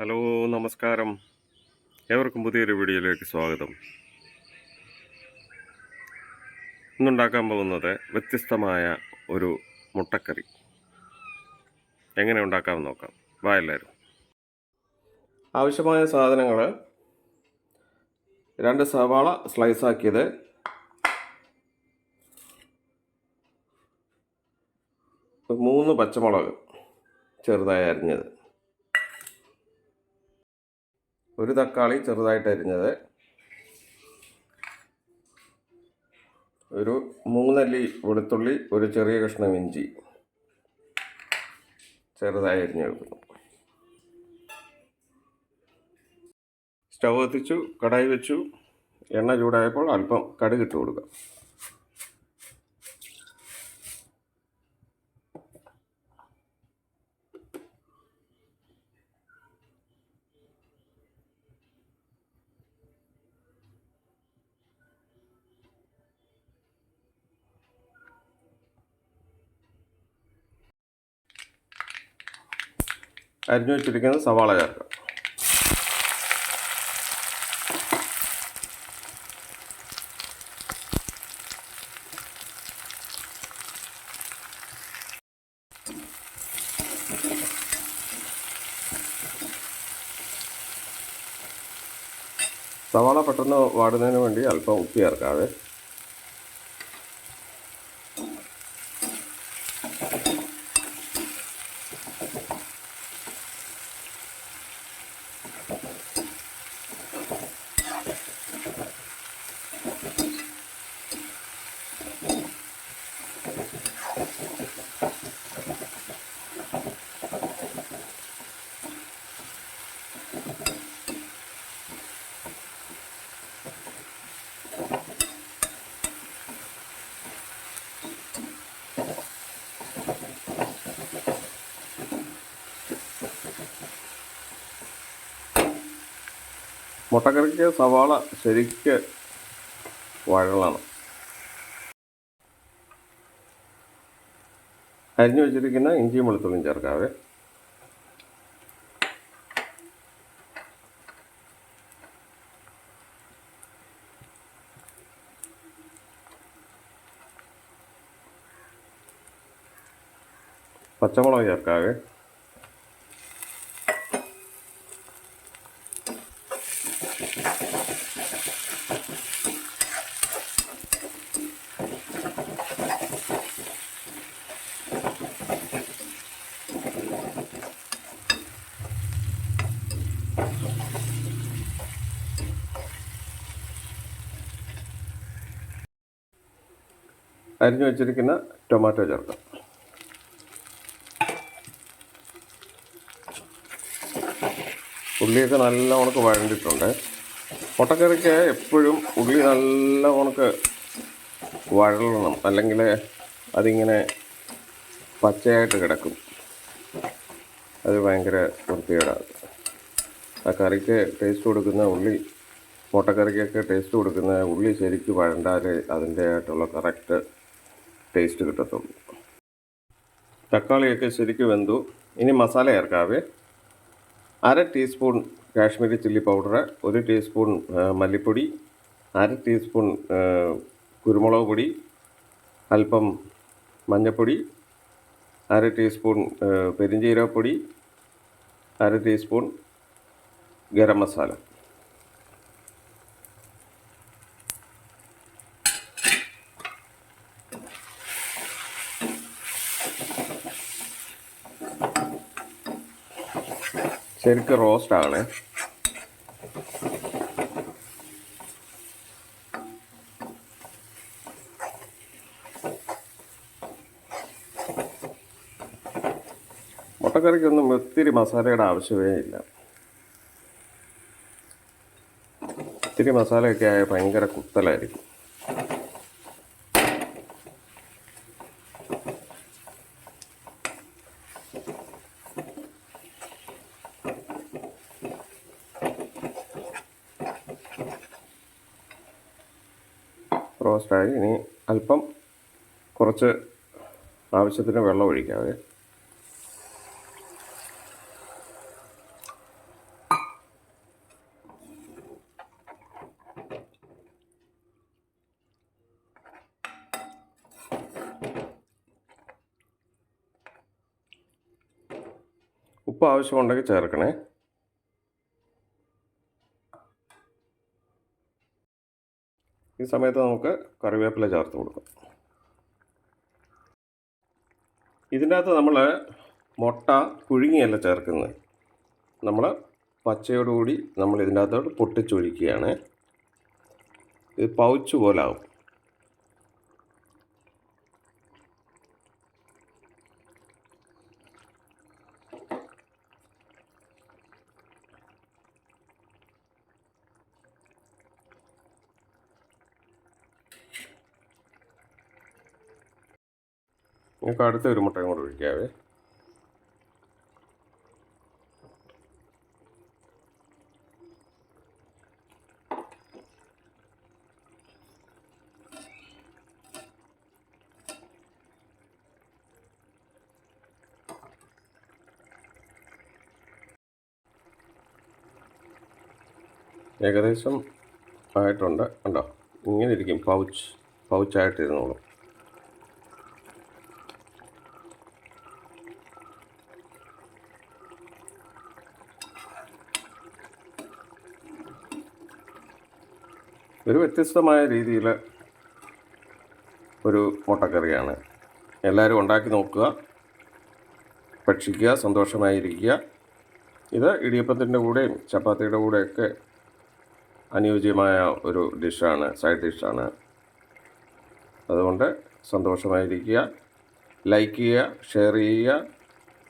Hello നമസ്കാരം. ഏവർക്കും പുതിയൊരു വീഡിയോയിലേക്ക് സ്വാഗതം. ഇന്നുണ്ടാക്കാൻ പോകുന്നത് വ്യത്യസ്തമായ ഒരു മുട്ടക്കറി. എങ്ങനെ ഉണ്ടാക്കാമെന്ന് നോക്കാം. വാ എല്ലാവരും. ആവശ്യമായ സാധനങ്ങൾ രണ്ട് സവാള സ്ലൈസാക്കിയത് മൂന്ന് പച്ചമുളക് ചെറുതായി അരിഞ്ഞത്. ഒരു തക്കാളി ചെറുതായിട്ട് അരിഞ്ഞത്. ഒരു മൂന്നല്ലി വെളുത്തുള്ളി ഒരു ചെറിയ കഷ്ണം ഇഞ്ചി ചെറുതായി അരിഞ്ഞെടുക്കുന്നു. സ്റ്റൗ കത്തിച്ചു കടായി വെച്ചു. എണ്ണ ചൂടായപ്പോൾ അല്പം കടുകിട്ട് കൊടുക്കാം. അരിഞ്ഞു വെച്ചിരിക്കുന്ന സവാള ചേർക്കാം സവാള പെട്ടെന്ന് വാടുന്നതിന് വേണ്ടി അല്പം ഉപ്പ് ചേർക്കാവേ. മുട്ടക്കറിക്ക് സവാള ശരിക്ക് വഴളണം. അരിഞ്ഞു വെച്ചിരിക്കുന്ന ഇഞ്ചിയും വെളുത്തുള്ളിയും ചേർക്കാവേ. പച്ചമുളക് ചേർക്കാവേ. അരിഞ്ഞു വെച്ചിരിക്കുന്ന ടൊമാറ്റോ ചേർക്കാം. ഉള്ളിയൊക്കെ നല്ല ഉണക്ക് വഴണ്ടിട്ടുണ്ട്. മുട്ടക്കറിക്ക് എപ്പോഴും ഉള്ളി നല്ല ഉണക്ക് വഴളണം അല്ലെങ്കിൽ അതിങ്ങനെ പച്ചയായിട്ട് കിടക്കും. അത് ഭയങ്കര വൃത്തികേടാണ്. ആ കറിക്ക് ടേസ്റ്റ് കൊടുക്കുന്ന ഉള്ളി മുട്ടക്കറിക്കൊക്കെ ടേസ്റ്റ് കൊടുക്കുന്ന ഉള്ളി ശരിക്കും വഴണ്ടാൽ അതിന്റെ ആയിട്ടുള്ള കറക്റ്റ് ടേസ്റ്റ് കിട്ടത്തുള്ളൂ. തക്കാളിയൊക്കെ ശരിക്കും വെന്തു. ഇനി മസാല ചേർക്കാവേ. അര ടീസ്പൂൺ കാശ്മീരി ചില്ലി പൗഡർ ഒരു ടീസ്പൂൺ മല്ലിപ്പൊടി അര ടീസ്പൂൺ കുരുമുളക് പൊടി അല്പം മഞ്ഞൾപ്പൊടി അര ടീസ്പൂൺ പെരിഞ്ചീരപ്പൊടി അര ടീസ്പൂൺ ഗരം മസാല. ശരിക്കും റോസ്റ്റ് ആണ് മുട്ടക്കറിക്കൊന്നും ഒത്തിരി മസാലയുടെ ആവശ്യമേ ഇല്ല. ഒത്തിരി മസാലയൊക്കെ ആയ ഭയങ്കര കുത്തലായിരിക്കും. റോസ്റ്റായി ഇനി അല്പം കുറച്ച് ആവശ്യത്തിന് വെള്ളം ഒഴിക്കാതെ ഉപ്പ് ആവശ്യമുണ്ടെങ്കിൽ ചേർക്കണേ. ഈ സമയത്ത് നമുക്ക് കറിവേപ്പില ചേർത്ത് കൊടുക്കാം. ഇതിന്റെ അകത്ത് നമ്മൾ മുട്ട പുഴുങ്ങിയല്ല ചേർക്കുന്നത്. നമ്മൾ പച്ചയോടുകൂടി നമ്മൾ ഇതിന്റെ അകത്തോട്ട് പൊട്ടിച്ചൊഴിക്കുകയാണ്. ഇത് പൗച്ച് പോലാവും നമുക്ക് അടുത്ത ഒരു മുട്ടയും കൂടെ ഒഴിക്കാവേ. ഏകദേശം ആയിട്ടുണ്ട്. കണ്ടോ? ഇങ്ങനെ ഇരിക്കും. പൗച്ച് പൗച്ചായിട്ടിരുന്നോളും. ഒരു വ്യത്യസ്തമായ രീതിയിൽ ഒരു മുട്ടക്കറിയാണ് എല്ലാവരും ഉണ്ടാക്കി നോക്കുക ഭക്ഷിക്കുക സന്തോഷമായിരിക്കുക. ഇത് ഇടിയപ്പത്തിന്റെ കൂടെയും ചപ്പാത്തിയുടെ കൂടെയൊക്കെ അനുയോജ്യമായ ഒരു ഡിഷാണ് സൈഡ് ഡിഷാണ്. അതുകൊണ്ട് സന്തോഷമായിരിക്കുക. ലൈക്ക് ചെയ്യുക ഷെയർ ചെയ്യുക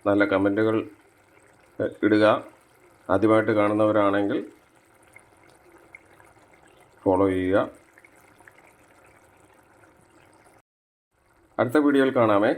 നല്ല കമന്റുകൾ ഇടുക. ആദ്യമായിട്ട് കാണുന്നവരാണെങ്കിൽ ഫോളോ ചെയ്യുക. അടുത്ത വീഡിയോയിൽ കാണാമേ.